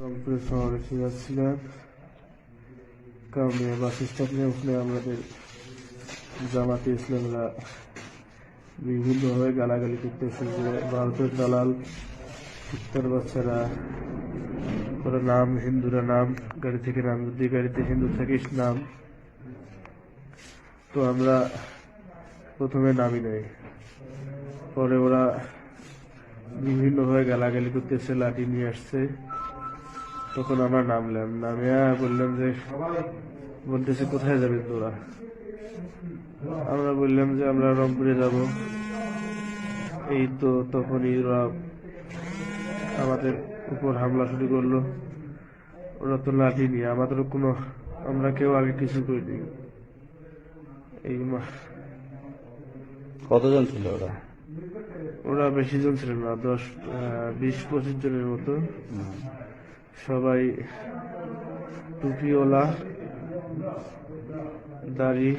রংপুর শহরে এসে যাচ্ছিলাম কারণে বাস স্টপে উঠলে আমাদের জামাতে ইসলামরা বিভিন্নভাবে গালাগালি করতেছে যে ভারতের দালাল কুত্তার বাচ্চারা, ওরা নাম হিন্দুরা নাম, গাড়ি থেকে নাম যদি গাড়িতে হিন্দু থাকিস নাম। তো আমরা প্রথমে নামি নাই। পরে ওরা বিভিন্নভাবে গালাগালি করতেছে, লাঠি নিয়ে আসছে। তখন আমরা নামলাম নামিয়া বললাম যে বলতেছে কোথায় যাবে তোরা? আমরা বললাম যে আমরা রংপুরে যাব। এই তো তখনই ওরা আমাদের উপর হামলা শুরু করল। ওরা তো লাঠি নিয়ে আমাদের কোনো আমরা কেউ আগে কিছু করিনি। এই মা- কতজন ছিল ওরা? ওরা বেশি জন ছিল না দশ বিশ পঁচিশ জনের মতো। সবাই টুপিওলা দাড়ি।